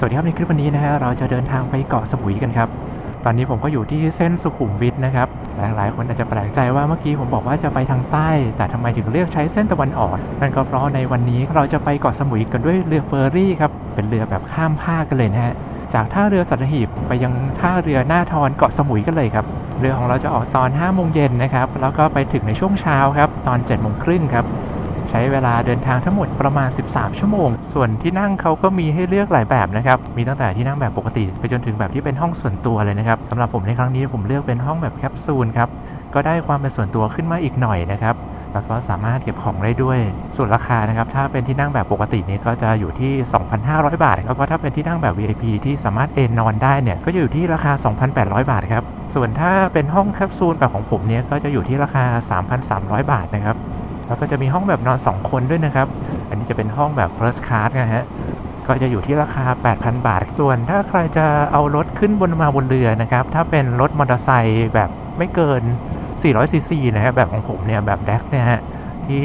สวัสดีครับในคลิปวันนี้นะฮะเราจะเดินทางไปเกาะสมุยกันครับ ตอนนี้ผมก็อยู่ที่เส้นสุขุมวิทนะครับหลายๆคนอาจจะแปลกใจว่าเมื่อกี้ผมบอกว่าจะไปทางใต้ แต่ทำไมถึงเลือกใช้เส้นตะวันออกนั่นก็เพราะในวันนี้เราจะไปเกาะสมุยกันด้วยเรือเฟอร์รี่ครับเป็นเรือแบบข้ามภาคกันเลยนะฮะจากท่าเรือสัตหีบไปยังท่าเรือหน้าทอนเกาะสมุยกันเลยครับเรือของเราจะออกตอน5โมงเย็นนะครับแล้วก็ไปถึงในช่วงเช้าครับตอน7โมงครึ่งครับ ใช้เวลาเดินทางทั้งหมดประมาณ 13 ชั่วโมง ส่วนที่นั่งเขาก็มีให้เลือกหลายแบบนะครับ มีตั้งแต่ที่นั่งแบบปกติ ไปจนถึงแบบที่เป็นห้องส่วนตัวเลยนะครับสำหรับผมในครั้งนี้ผมเลือกเป็นห้องแบบแคปซูลครับ ก็ได้ความเป็นส่วนตัวขึ้นมาอีกหน่อยนะครับแล้วก็สามารถเก็บของได้ด้วย ส่วนราคานะครับ ถ้าเป็นที่นั่งแบบปกตินี่ยก็จะอยู่ที่ 2,500 บาท แล้วก็ถ้าเป็นที่นั่งแบบ VIP ที่สามารถเอนนอนได้เนี่ย ก็อยู่ที่ราคา 2,800 บาทครับ ส่วนถ้าเป็นห้องแคปซูลแบบของผมเนี่ยก็จะอยู่ที่ราคา 3,300 บาทนะครับ แล้วก็จะมีห้องแบบนอน 2 คนด้วยนะครับ อันนี้จะเป็นห้องแบบ first class นะฮะ ก็จะอยู่ที่ราคา 8,000 บาท ส่วนถ้าใครจะเอารถขึ้นบนมาบนเรือนะครับ ถ้าเป็นรถมอเตอร์ไซค์แบบไม่เกิน 400 ซีซีนะครับ แบบของผมเนี่ยแบบแดกเนี่ยฮะที่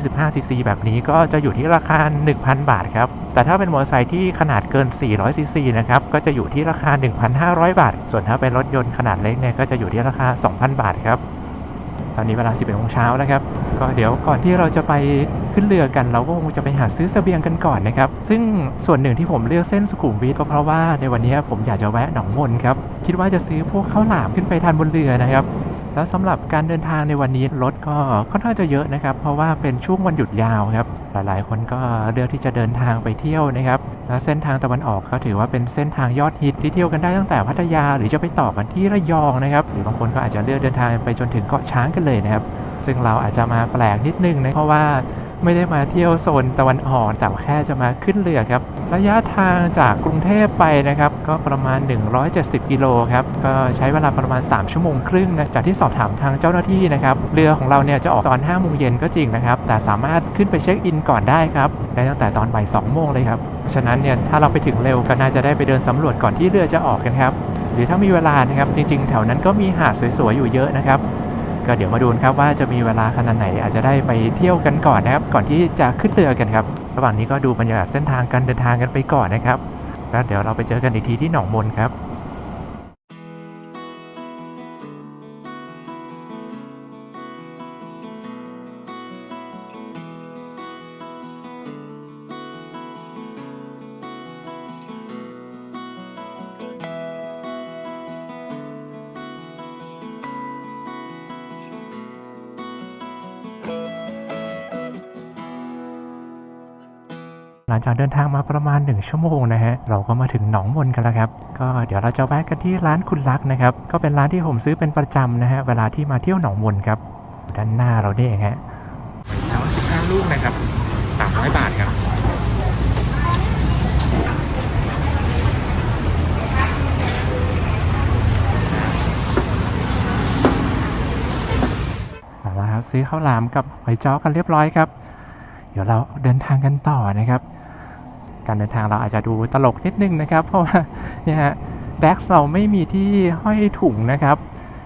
125 ซีซีแบบนี้ก็จะอยู่ที่ราคา 1,000 บาทครับ แต่ถ้าเป็นมอเตอร์ไซค์ที่ขนาดเกิน 400 ซีซีนะครับ ก็จะอยู่ที่ราคา 1,500 บาท ส่วนถ้าเป็นรถยนต์ขนาดเล็กเนี่ย ก็จะอยู่ที่ราคา 2,000 บาทครับ ตอนนี้เวลา 11โมงเช้านะครับ ก็เดี๋ยวก่อนที่เราจะไปขึ้นเรือกัน เราก็คงจะไปหาซื้อเสบียงกันก่อนนะครับ ซึ่งส่วนหนึ่งที่ผมเลือกเส้นสุขุมวิทก็เพราะว่าในวันนี้ผมอยากจะแวะหนองมนครับ คิดว่าจะซื้อพวกข้าวหลามขึ้นไปทานบนเรือนะครับ แล้วสำหรับการเดินทางในวันนี้รถก็ค่อนข้างจะเยอะนะครับ เพราะว่าเป็นช่วงวันหยุดยาวครับ หลายๆ คนก็เลือกที่จะเดินทางไปเที่ยวนะครับแล้วเส้นทางตะวันออกก็ถือว่าเป็นเส้นทางยอดฮิตที่เที่ยวกันได้ตั้งแต่พัทยา หรือจะไปต่อกันที่ระยองนะครับหรือบางคนก็อาจจะเลือกเดินทางไปจนถึงเกาะช้างกันเลยนะครับ ซึ่งเราอาจจะมาแปลกนิดนึงนะเพราะว่า ไม่ได้มาเที่ยวโซนตะวันออกแต่แค่จะมาขึ้นเรือครับ ระยะทางจากกรุงเทพไปนะครับ ก็ประมาณ 170 กิโลครับ ก็ใช้เวลาประมาณ 3 ชั่วโมงครึ่งนะจากที่สอบถามทางเจ้าหน้าที่นะครับ เรือของเราเนี่ยจะออกตอน5โมงเย็นก็จริงนะครับ แต่สามารถขึ้นไปเช็คอินก่อนได้ครับได้ตั้งแต่ตอนบ่าย2โมงเลยครับ ฉะนั้นเนี่ยถ้าเราไปถึงเร็วก็น่าจะได้ไปเดินสำรวจก่อนที่เรือจะออกกันครับหรือถ้ามีเวลานะครับจริงๆ แถวนั้นก็มีหาดสวยๆอยู่เยอะนะครับ ก็เดี๋ยวมาดูครับว่าจะมีเวลาขนาดไหน อาจจะได้ไปเที่ยวกันก่อนนะครับก่อนที่จะขึ้นเรือกันครับ ระหว่างนี้ก็ดูบรรยากาศเส้นทางการเดินทางกันไปก่อนนะครับแล้วเดี๋ยวเราไปเจอกันอีกทีที่หนองมนครับ ลังจากเดินทางมาประมาณ 1 ชั่วโมงนะฮะ เราก็มาถึงหนองมนกันแล้วครับ ก็เดี๋ยวเราจะแวะกันที่ร้านคุณลักษ์นะครับ ก็เป็นร้านที่ผมซื้อเป็นประจำนะฮะ เวลาที่มาเที่ยวหนองมนครับ ด้านหน้าเราเนี่ยเองฮะเจ้าลูกนะครับ300บาทครับเอาละครับซื้อข้าวหลามกับหอยจ้อกันเรียบร้อยครับ เดี๋ยวเราเดินทางกันต่อนะครับ การเดินทางเราอาจจะดูตลกนิดนึงนะครับ เพราะว่าเนี่ยฮะแด็กเราไม่มีที่ห้อยถุงนะครับ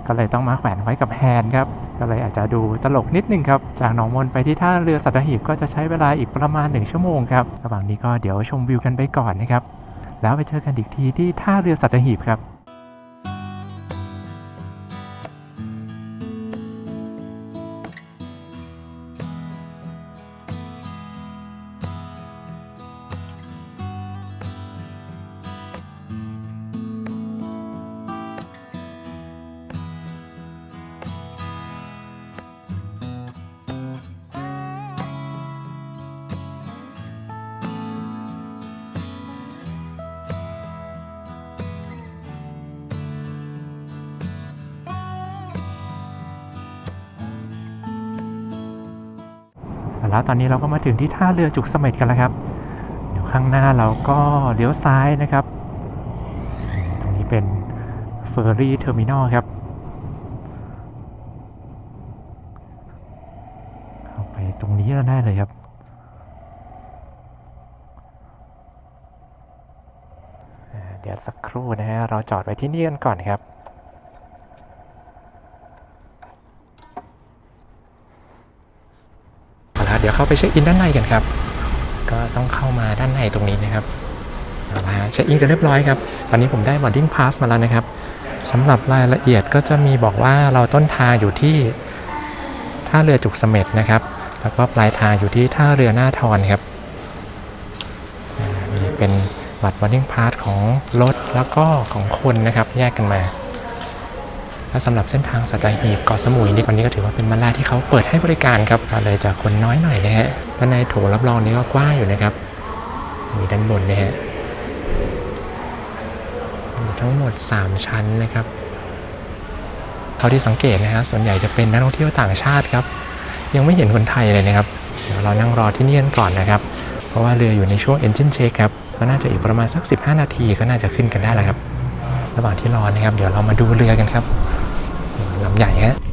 ก็เลยต้องมาแขวนไว้กับแฮนด์ครับ ก็เลยอาจจะดูตลกนิดนึงครับ จากหนองมนไปที่ท่าเรือสัตหีบก็จะใช้เวลาอีกประมาณ 1 ชั่วโมงครับ ระหว่างนี้ก็เดี๋ยวชมวิวกันไปก่อนนะครับ แล้วไปเจอกันอีกทีที่ท่าเรือสัตหีบครับ แล้วตอนนี้เราก็มาถึงที่ท่าเรือจุกเสม็ดกันแล้วครับ เดี๋ยวข้างหน้าเราก็เลี้ยวซ้ายนะครับ ตรงนี้เป็นเฟอร์รี่เทอร์มินอลครับเข้าไปตรงนี้แล้วได้เลยครับเดี๋ยวสักครู่นะฮะเราจอดไว้ที่นี่กันก่อนครับ เดี๋ยวเข้าไปเช็คอินด้านในกันครับ ก็ต้องเข้ามาด้านในตรงนี้นะครับเอาละเช็คอินกันเรียบร้อยครับ ตอนนี้ผมได้ boarding pass มาแล้วนะครับสำหรับรายละเอียดก็จะมีบอกว่าเราต้นทางอยู่ที่ท่าเรือจุกเสม็ดนะครับ แล้วก็ปลายทางอยู่ที่ท่าเรือหน้าทอนครับอ่ามีเป็นบัตร boarding pass ของรถแล้วก็ของคนนะครับ แยกกันมา และสำหรับเส้นทางสัตหีบเกาะสมุยนี่วันนี้ก็ถือว่าเป็นวันแรกที่เขาเปิดให้บริการครับเลยจะคนน้อยหน่อยนะฮะด้านในโถรับรองนี้ก็กว้างอยู่นะครับ มีด้านบนนะฮะมีทั้งหมด 3 ชั้นนะครับเท่าที่สังเกตนะฮะส่วนใหญ่จะเป็นนักท่องเที่ยวต่างชาติครับ ยังไม่เห็นคนไทยเลยนะครับเดี๋ยวเรานั่งรอที่นี่กันก่อนนะครับ เพราะว่าเรืออยู่ในช่วง engine check ครับก็น่าจะอีกประมาณสัก 15 นาทีก็น่าจะขึ้นกันได้แล้วครับ ระหว่างที่รอนะครับ เดี๋ยวเรามาดูเรือกันครับ ลำ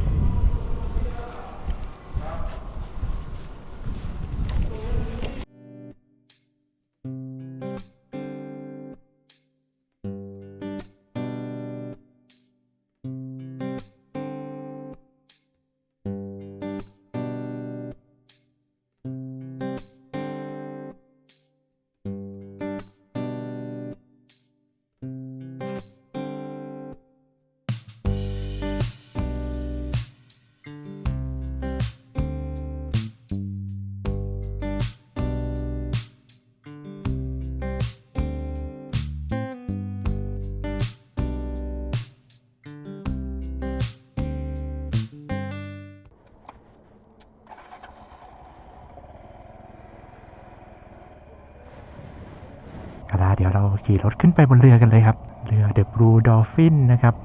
เดี๋ยวเราขี่รถขึ้นไปบนเรือกันเลยครับ เรือ The Blue Dolphin นะครับ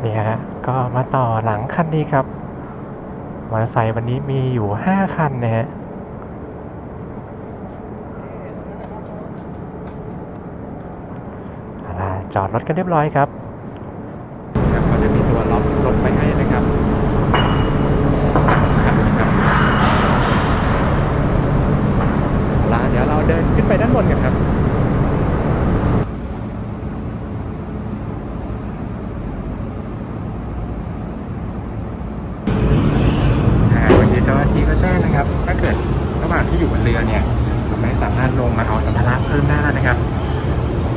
เนี่ฮะก็มาต่อหลังคันนี้ครับมอเตอร์ไซค์วันนี้มีอยู่ 5 คันนะฮะ เอาล่ะ จอดรถกันเรียบร้อยครับครับก็จะมีตัวล็อกรถไว้ให้นะครับคันนี้ครับเอาล่ะเดี๋ยวเราเดินขึ้นไปด้านบนกันครับ อ่าวันนี้เจ้าหน้าที่ก็แจ้งนะครับ ถ้าเกิดระหว่างที่อยู่บนเรือเนี่ยจะไม่สามารถลงมาเอาสัมภาระเพิ่มได้แล้วนะครับ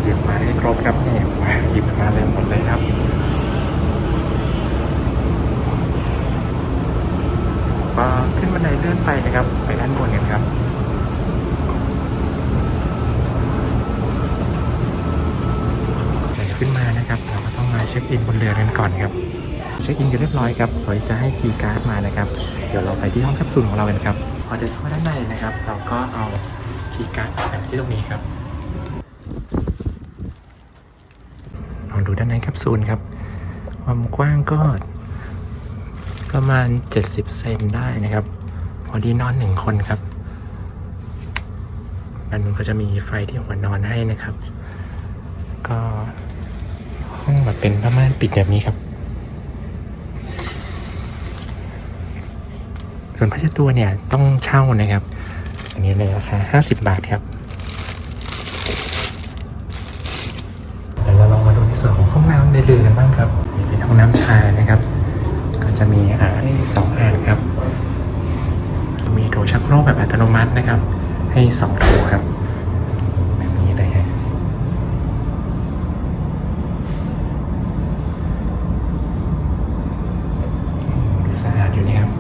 หยิบมาให้ครบครับนี่มาหยิบมาเลยหมดเลยครับ ก็ขึ้นบันไดเลื่อนไปนะครับ ไปด้านบนกันครับ เดี๋ยวขึ้นมานะครับ เราก็ต้องมา เช็คอินบนเรือกันก่อนครับ เช็คอินกันเรียบร้อยครับเดี๋ยวจะให้คีย์การ์ดมานะครับ เดี๋ยวเราไปที่ห้องแคปซูลของเรากันครับ พอเดินเข้าด้านในนะครับ เราก็เอาคีย์การ์ดแปะที่ตรงนี้ครับลองดูด้านในแคปซูลครับ ความกว้างก็ประมาณ 70 เซนได้นะครับ พอดีนอนหนึ่งคนครับด้านนู้นก็จะมีไฟที่หัวนอนให้นะครับ ก็ ห้องแบบเป็นผ้าม่านปิดแบบนี้ครับ ส่วนผ้าเช็ดตัวเนี่ยต้องเช่านะครับ อันนี้เลยราคา50 บาทครับเดี๋ยวเราลองมาดูในส่วนของห้องน้ำในเรือกันบ้างครับนี่เป็นห้องน้ำชายนะครับ ก็จะมีอ่างสองอ่างครับ มีโถชักโครกแบบอัตโนมัตินะครับ ให้สองโถครับนี้เลยฮะอืมดูสะอาดอยู่นี่ครับ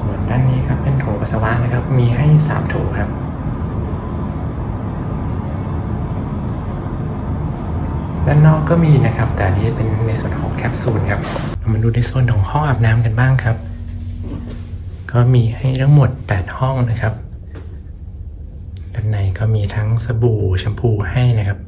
ส่วนด้านนี้ครับเป็นโถปัสสาวะนะครับ มีให้สามโถครับ ด้านนอกก็ มีนะครับ แต่นี้เป็นในส่วนของแคปซูลครับเรามาดูในโซนของห้องอาบน้ำกันบ้างครับ ก็มีให้ทั้งหมด 8 ห้องนะครับด้านในก็มีทั้งสบู่แชมพูให้นะครับ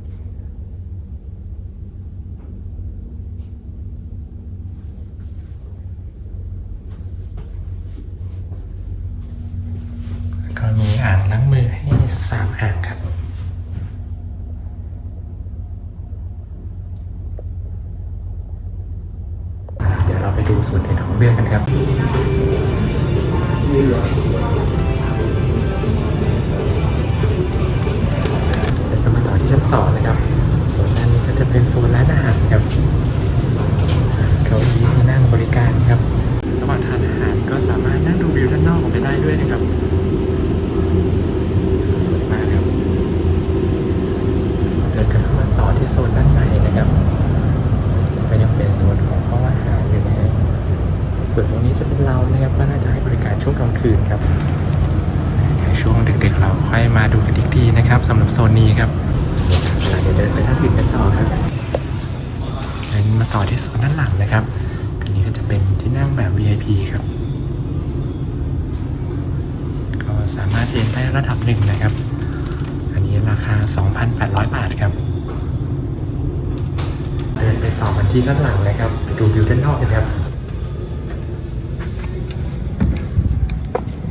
ที่ด้านหลังนะครับไปดูวิวด้านนอกกันครับ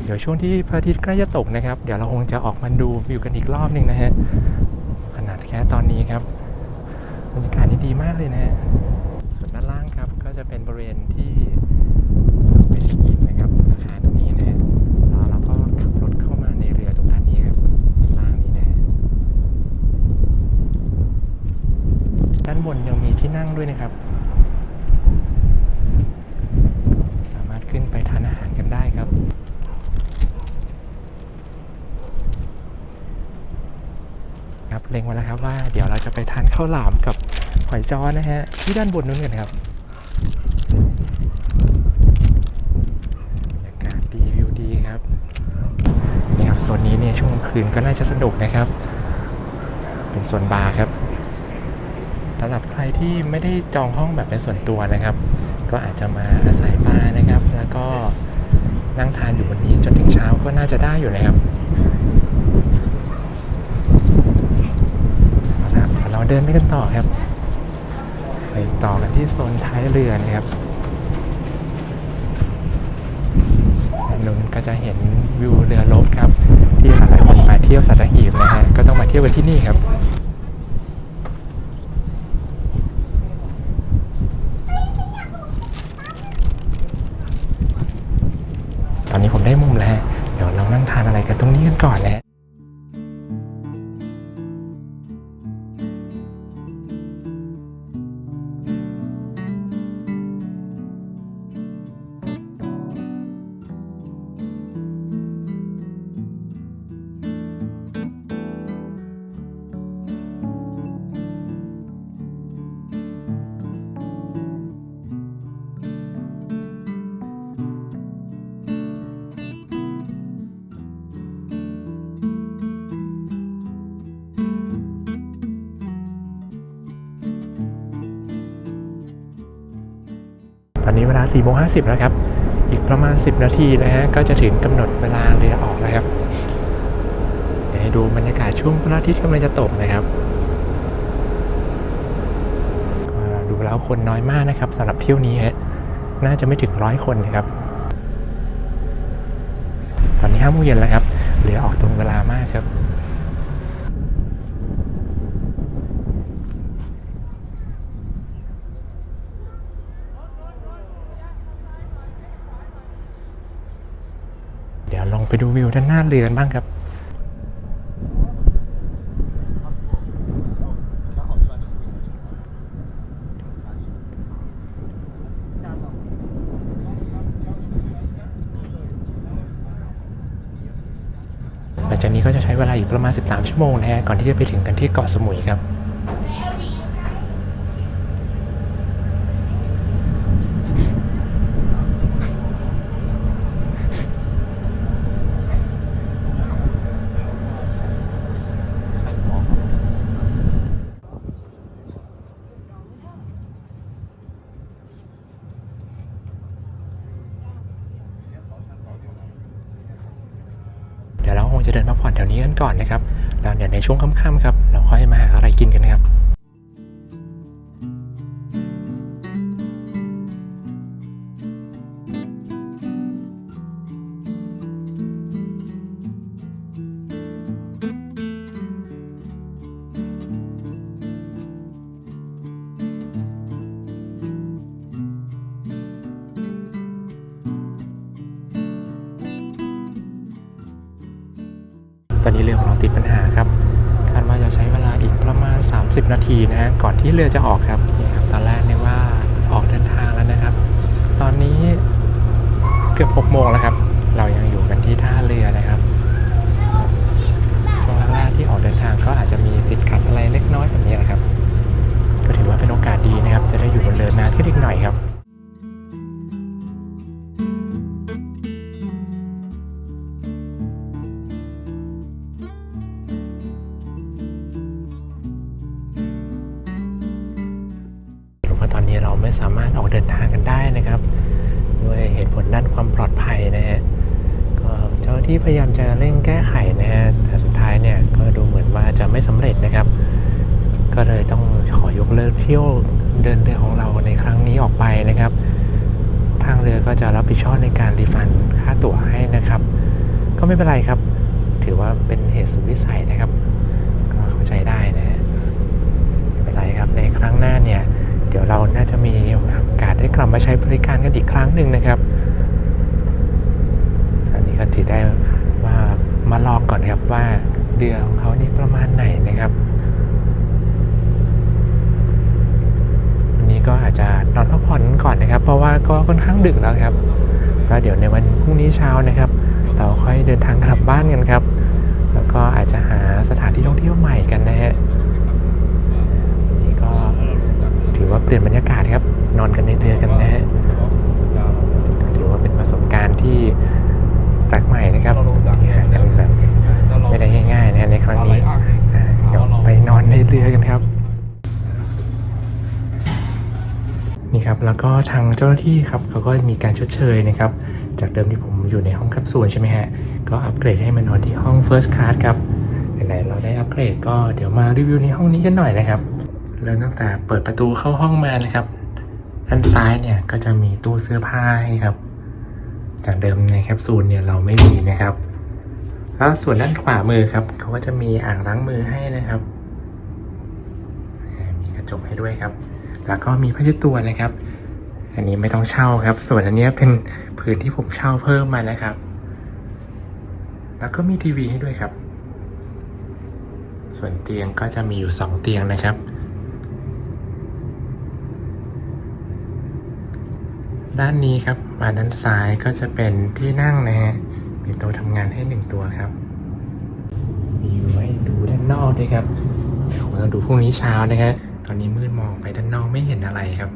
เดี๋ยวช่วงที่พระอาทิตย์ใกล้จะตกนะครับ เดี๋ยวเราคงจะออกมาดูวิวกันอีกรอบหนึ่งนะฮะ ขนาดแค่ตอนนี้ครับบรรยากาศนี่ดีมากเลยนะฮะ ส่วนด้านล่างครับก็จะเป็นบริเวณที่เราไปเช็คอินนะครับอาคารตรงนี้นะฮะแล้วเราก็ขับรถเข้ามาในเรือตรงด้านนี้ครับด้านล่างนี้นะฮะ ด้านบนยังมีที่นั่งด้วยนะครับ สามารถขึ้นไปทานอาหารกันได้ครับครับเล็งไว้แล้วครับว่าเดี๋ยวเราจะไปทานข้าวหลามกับหอยจ้อนะฮะที่ด้านบนนู้นกันครับบรรยากาศดีวิวดีครับนี่ครับโซนนี้เนี่ยช่วงกลางคืนก็น่าจะสนุกนะครับ เป็นโซนบาร์ครับ สำหรับใครที่ไม่ได้จองห้องแบบเป็นส่วนตัวนะครับ ก็อาจจะมาอาศัยบานะครับ แล้วก็นั่งทานอยู่บนนี้จนถึงเช้าก็น่าจะได้อยู่นะครับเอาละครับเราเดินไปกันต่อครับ ไปต่อกันที่โซนท้ายเรือนะครับนนู้นก็จะเห็นวิวเรือรบครับ ที่หลายคนมาเที่ยวสัตหีบนะฮะก็ต้องมาเที่ยวกันที่นี่ครับ อนนี้เวลา4โมง50แล้วครับ อีกประมาณ 10 นาทีนะฮะ ก็จะถึงกำหนดเวลาเรือออกแล้วครับดูบรรยากาศช่วงพระอาทิตย์กำลังจะตกนะครับ ดูแล้วคนน้อยมากนะครับสำหรับเที่ยวนี้ฮะ น่าจะไม่ถึงร้อยคนนะครับ ตอนนี้ห้าโมงเย็นแล้วครับเรือออกตรงเวลามากครับ เดี๋ยวลอง ไปดูวิวด้านหน้าเรือกันบ้างครับ หลังจากนี้ก็จะใช้เวลาอีกประมาณ 13 ชั่วโมงนะฮะก่อนที่จะไปถึงกันที่เกาะสมุยครับ เดี๋ยวเราคงจะเดินพักผ่อนแถวนี้ ก่อนนะครับ แล้วเดี๋ยวในช่วงค่ำๆครับ เราค่อยมาหาอะไรกินกันนะครับ นี้เรือของเราติดปัญหาครับคาดว่าจะใช้เวลาอีกประมาณ 30 นาทีนะฮะก่อนที่เรือจะออกครับนี่ครับตอนแรกเนี่ยว่าออกเดินทางแล้วนะครับ ตอนนี้เกือบ6โมงแล้วครับ เรายังอยู่กันที่ท่าเรือนะครับช่วงแรกที่ออกเดินทางก็อาจจะมีติดขัดอะไรเล็กน้อยแบบนี้แหละครับก็ถือว่าเป็นโอกาสดีนะครับ จะได้อยู่บนเรือ นานขึ้นอีกหน่อยครับ ไม่สามารถออกเดินทางกันได้นะครับ ด้วยเหตุผลด้านความปลอดภัยนะฮะก็เจ้าที่พยายามจะเร่งแก้ไขนะฮะแต่สุดท้ายเนี่ยก็ดูเหมือนว่าจะไม่สำเร็จนะครับ ก็เลยต้องขอยกเลิกเที่ยวเดินเรือของเราในครั้งนี้ออกไปนะครับ ทางเรือก็จะรับผิดชอบในการรีฟันค่าตั๋วให้นะครับ ก็ไม่เป็นไรครับ ถือว่าเป็นเหตุสุดวิสัยนะครับ ก็เข้าใจได้นะฮะไม่เป็นไรครับในครั้งหน้าเนี่ย เดี๋ยวเราน่าจะมีโอกาสได้กลับมาใช้บริการกันอีกครั้งหนึ่งนะครับ อันนี้ก็ถือได้ว่ามาลองก่อนนะครับว่าเรือของเขานี่ประมาณไหนนะครับวันนี้ก็อาจจะนอนพักผ่อนก่อนนะครับ เพราะว่าก็ค่อนข้างดึกแล้วครับก็เดี๋ยวในวันพรุ่งนี้เช้านะครับเราค่อยเดินทางกลับบ้านกันครับ แล้วก็อาจจะหาสถานที่ท่องเที่ยวใหม่กันนะฮะวันนี้ก็ ถือว่าเปลี่ยนบรรยากาศครับ นอนกันในเรือกันนะฮะถือว่าเป็นประสบการณ์ที่แปลกใหม่นะครับที่หากันแบบไม่ได้ง่ายๆนะฮะในครั้งนี้อ่าเดี๋ยวไปนอนในเรือกันครับ นี่ครับแล้วก็ทางเจ้าหน้าที่ครับเขาก็มีการชดเชยนะครับ จากเดิมที่ผมอยู่ในห้องแคปซูลใช่ไหมฮะก็อัปเกรดให้มานอนที่ห้อง First Class ครับไหนๆเราได้อัปเกรดก็เดี๋ยวมารีวิวในห้องนี้กันหน่อยนะครับ เริ่มตั้งแต่เปิดประตูเข้าห้องมานะครับด้านซ้ายเนี่ยก็จะมีตู้เสื้อผ้าให้ครับ จากเดิมในแคปซูลเนี่ยเราไม่มีนะครับ แล้วส่วนด้านขวามือครับเขาก็จะมีอ่างล้างมือให้นะครับ มีกระจกให้ด้วยครับ แล้วก็มีผ้าเช็ดตัวนะครับ อันนี้ไม่ต้องเช่าครับ ส่วนอันนี้เป็นพื้นที่ผมเช่าเพิ่มมานะครับ แล้วก็มีทีวีให้ด้วยครับ ส่วนเตียงก็จะมีอยู่ 2 เตียงนะครับ ด้านนี้ครับมาด้านซ้ายก็จะเป็นที่นั่งนะฮะมีโต๊ะทำงานให้หนึ่งตัวครับ มีไว้ดูด้านนอกด้วยครับแต่คงต้องดูพรุ่งนี้เช้านะฮะตอนนี้มืดมองไปด้านนอกไม่เห็นอะไรครับ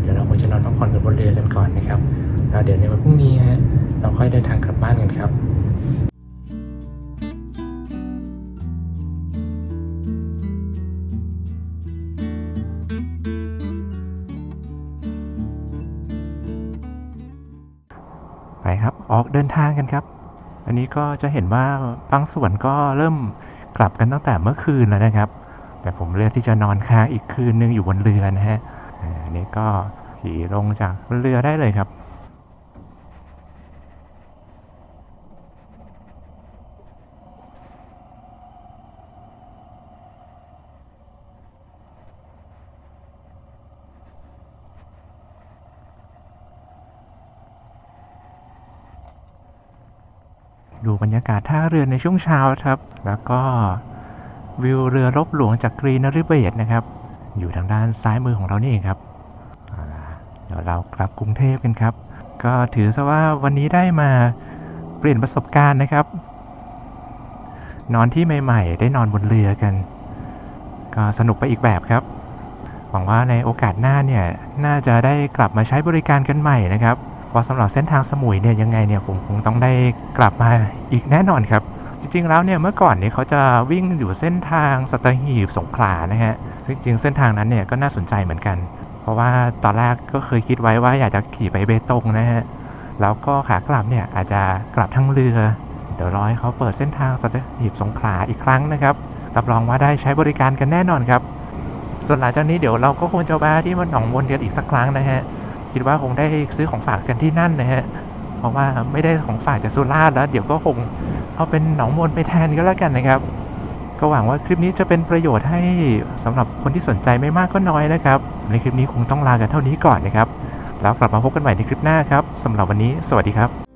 เดี๋ยวเราควรจะนอนพักผ่อนกันบนเรือกันก่อนนะครับแล้วเดี๋ยวในวันพรุ่งนี้ฮะเราค่อยเดินทางกลับบ้านกันครับ ออกเดินทางกันครับ อันนี้ก็จะเห็นว่าบางส่วนก็เริ่มกลับกันตั้งแต่เมื่อคืนแล้วนะครับ แต่ผมเลือกที่จะนอนค้างอีกคืนนึงอยู่บนเรือนะฮะอันนี้ก็ขี่ลงจากเรือได้เลยครับ ดูบรรยากาศท่าเรือในช่วงเช้าครับ แล้วก็วิวเรือรบหลวงจากกรีนริเบตนะครับ อยู่ทางด้านซ้ายมือของเรานี่เองครับเอาล่ะเดี๋ยวเรากลับกรุงเทพกันครับ ก็ถือซะว่าวันนี้ได้มาเปลี่ยนประสบการณ์นะครับ นอนที่ใหม่ๆ ได้นอนบนเรือกัน ก็สนุกไปอีกแบบครับ หวังว่าในโอกาสหน้าเนี่ย น่าจะได้กลับมาใช้บริการกันใหม่นะครับ เพราะสำหรับเส้นทางสมุยเนี่ยยังไงเนี่ยผมคงต้องได้กลับมาอีกแน่นอนครับ จริงๆแล้วเนี่ยเมื่อก่อนเนี่ยเขาจะวิ่งอยู่เส้นทางสัตหีบสงขลานะฮะซึ่งจริงๆเส้นทางนั้นเนี่ยก็น่าสนใจเหมือนกัน เพราะว่าตอนแรกก็เคยคิดไว้ว่าอยากจะขี่ไปเบตงนะฮะแล้วก็ขากลับเนี่ยอาจจะกลับทางเรือ เดี๋ยวรอให้เขาเปิดเส้นทางสัตหีบสงขลาอีกครั้งนะครับรับรองว่าได้ใช้บริการกันแน่นอนครับ ส่วนหลังจากนี้เดี๋ยวเราก็คงจะแวะที่มันหนองมนกันอีกสักครั้งนะฮะ คิดว่าคงได้ซื้อของฝากกันที่นั่นนะฮะ เพราะว่าไม่ได้ของฝากจากสุราษฎร์แล้ว เดี๋ยวก็คงเอาเป็นหนองมนไปแทนก็แล้วกันนะครับ ก็หวังว่าคลิปนี้จะเป็นประโยชน์ให้สำหรับคนที่สนใจไม่มากก็น้อยนะครับ ในคลิปนี้คงต้องลากันเท่านี้ก่อนนะครับ แล้วกลับมาพบกันใหม่ในคลิปหน้าครับสำหรับวันนี้ สวัสดีครับ